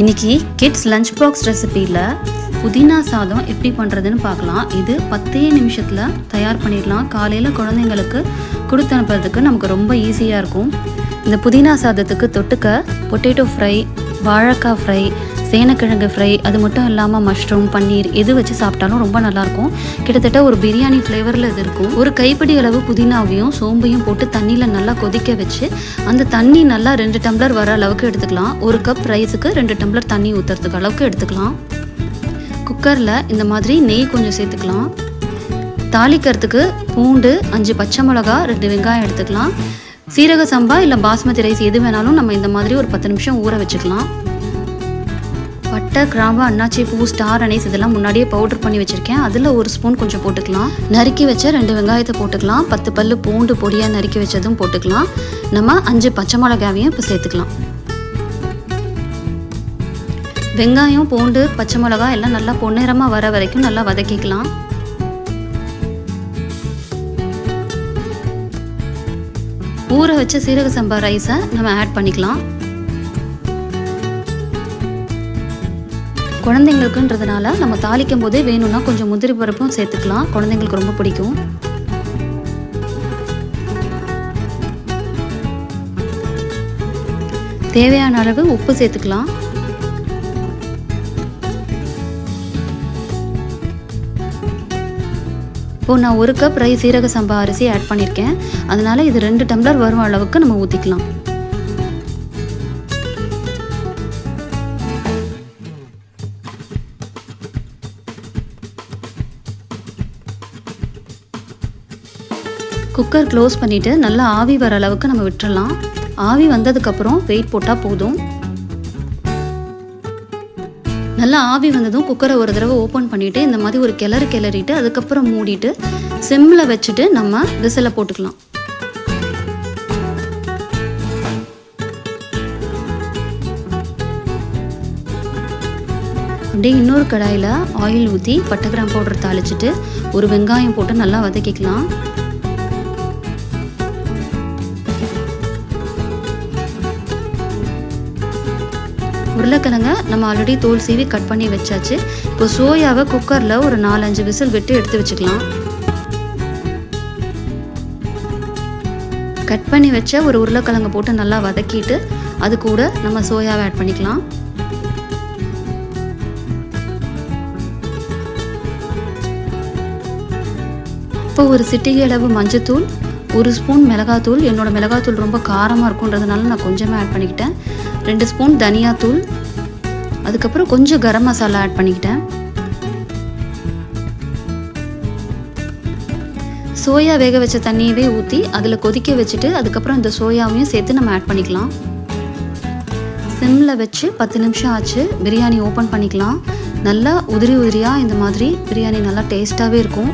இன்னைக்கு kids lunch box ரெசிபியில் புதினா சாதம் எப்படி பண்ணுறதுன்னு பார்க்கலாம். இது பத்தே நிமிஷத்தில் தயார் பண்ணிடலாம். காலையில் குழந்தைங்களுக்கு கொடுத்து அனுப்புறதுக்கு நமக்கு ரொம்ப ஈஸியாக இருக்கும். இந்த புதினா சாதத்துக்கு தொட்டுக்க பொட்டேட்டோ ஃப்ரை வாழைக்காய் ஃப்ரை சேனக்கிழங்கு ஃப்ரை அது மட்டும் இல்லாமல் மஷ்ரூம் பன்னீர் எது வச்சு சாப்பிட்டாலும் ரொம்ப நல்லாயிருக்கும். கிட்டத்தட்ட ஒரு பிரியாணி ஃப்ளேவரில் இது இருக்கும். ஒரு கைப்பிடி அளவு புதினாவையும் சோம்பையும் போட்டு தண்ணியில் நல்லா கொதிக்க வச்சு அந்த தண்ணி நல்லா ரெண்டு டம்ளர் வர அளவுக்கு எடுத்துக்கலாம். ஒரு கப் ரைஸுக்கு ரெண்டு டம்ளர் தண்ணி ஊற்றுறதுக்கு அளவுக்கு எடுத்துக்கலாம். குக்கரில் இந்த மாதிரி நெய் கொஞ்சம் சேர்த்துக்கலாம். தாளிக்கிறதுக்கு பூண்டு அஞ்சு பச்சை மிளகா ரெண்டு வெங்காயம் எடுத்துக்கலாம். சீரக சம்பா இல்லை பாஸ்மதி ரைஸ் எது வேணாலும் நம்ம இந்த மாதிரி ஒரு பத்து நிமிஷம் ஊற வச்சுக்கலாம். பட்டை கிராம்பு அன்னாச்சி பூ ஸ்டார் அனைஸ் இதெல்லாம் முன்னாடியே பவுடர் பண்ணி வச்சுருக்கேன். அதில் ஒரு ஸ்பூன் கொஞ்சம் போட்டுக்கலாம். நறுக்கி வச்ச ரெண்டு வெங்காயத்தை போட்டுக்கலாம். பத்து பல்லு பூண்டு பொடியாக நறுக்கி வச்சதும் போட்டுக்கலாம். நம்ம அஞ்சு பச்சை மிளகாவையும் இப்போ சேர்த்துக்கலாம். வெங்காயம் பூண்டு பச்சை மிளகா எல்லாம் நல்லா பொன்னிறமாக வர வரைக்கும் நல்லா வதக்கிக்கலாம். ஊற வச்ச சீரக சம்பா ரைஸை நம்ம ஆட் பண்ணிக்கலாம். குழந்தைங்களுக்குன்றதுனால நம்ம தாளிக்கும் போதே வேணும்னா கொஞ்சம் முந்திரி பருப்பும் சேர்த்துக்கலாம். குழந்தைங்களுக்கு ரொம்ப பிடிக்கும். தேவையான அளவு உப்பு சேர்த்துக்கலாம். இப்போ நான் ஒரு கப் ரை சீரக சம்பா அரிசி ஆட் பண்ணியிருக்கேன். அதனால இது ரெண்டு டம்ளர் வரும் அளவுக்கு நம்ம ஊற்றிக்கலாம் குக்கர் க்ளோஸ் பண்ணிவிட்டு நல்லா ஆவி வர அளவுக்கு நம்ம விட்டுறலாம். ஆவி வந்ததுக்கப்புறம் வெயிட் போட்டால் போதும். நல்லா ஆவி வந்ததும் குக்கரை ஒரு தடவை ஓப்பன் பண்ணிவிட்டு இந்த மாதிரி ஒரு கிளறு கிளறிட்டு அதுக்கப்புறம் மூடிட்டு சிம்மில் வச்சுட்டு நம்ம விசில போட்டுக்கலாம். அப்படியே இன்னொரு கடாயில் ஆயில் ஊற்றி பட்டை கிராம் பவுடர் தாளிச்சிட்டு ஒரு வெங்காயம் போட்டு நல்லா வதக்கிக்கலாம். உருளைக்கிழங்க நம்ம ஆல்ரெடி தோல் சீவி கட் பண்ணி வச்சாச்சு. இப்போ சோயாவை குக்கரில் ஒரு நாலஞ்சு விசில் விட்டு எடுத்து வச்சுக்கலாம். கட் பண்ணி வச்ச ஒரு உருளைக்கிழங்கு போட்டு நல்லா வதக்கிட்டு அது கூட நம்ம சோயாவை ஆட் பண்ணிக்கலாம். இப்போ ஒரு சிட்டிகை அளவு மஞ்சத்தூள் ஒரு ஸ்பூன் மிளகாத்தூள். என்னோட மிளகாத்தூள் ரொம்ப காரமாக இருக்குன்றதுனால நான் கொஞ்சமாக ஆட் பண்ணிக்கிட்டேன். ரெண்டு ஸ்பூன் தனியாத்தூள் அதுக்கப்புறம் கொஞ்சம் கரம் மசாலா ஆட் பண்ணிக்கிட்டேன். சோயா வேக வச்ச தண்ணியவே ஊற்றி அதில் கொதிக்க வச்சுட்டு அதுக்கப்புறம் இந்த சோயாவையும் சேர்த்து நம்ம ஆட் பண்ணிக்கலாம். சிம்மில் வச்சு பத்து நிமிஷம் ஆச்சு. பிரியாணி ஓப்பன் பண்ணிக்கலாம். நல்லா உதிரி உதிரியாக இந்த மாதிரி பிரியாணி நல்லா டேஸ்ட்டாகவே இருக்கும்.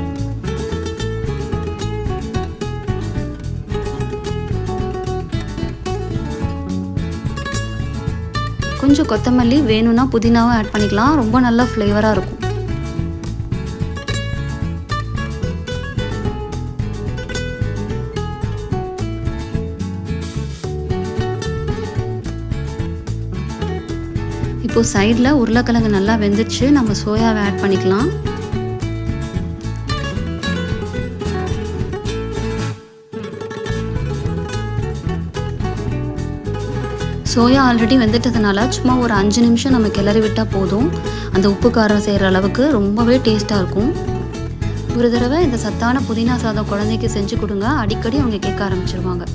கொஞ்சம் கொத்தமல்லி வேணும்னா புதினாவும் ஆட் பண்ணிக்கலாம். ரொம்ப நல்ல ஃப்ளேவராக இருக்கும். இப்போது சைடில் உருளைக்கிழங்கு நல்லா வெந்துச்சு நம்ம சோயாவை ஆட் பண்ணிக்கலாம். சோயா ஆல்ரெடி வெந்துட்டதுனால சும்மா ஒரு அஞ்சு நிமிஷம் நம்ம கிளறி விட்டால் போதும். அந்த உப்பு காரம் செய்கிற அளவுக்கு ரொம்பவே டேஸ்ட்டாக இருக்கும். ஒரு தடவை இந்த சத்தான புதினா சாதம் குழந்தைக்கு செஞ்சு கொடுங்க. அடிக்கடி அவங்க கேட்க ஆரம்பிச்சிருவாங்க.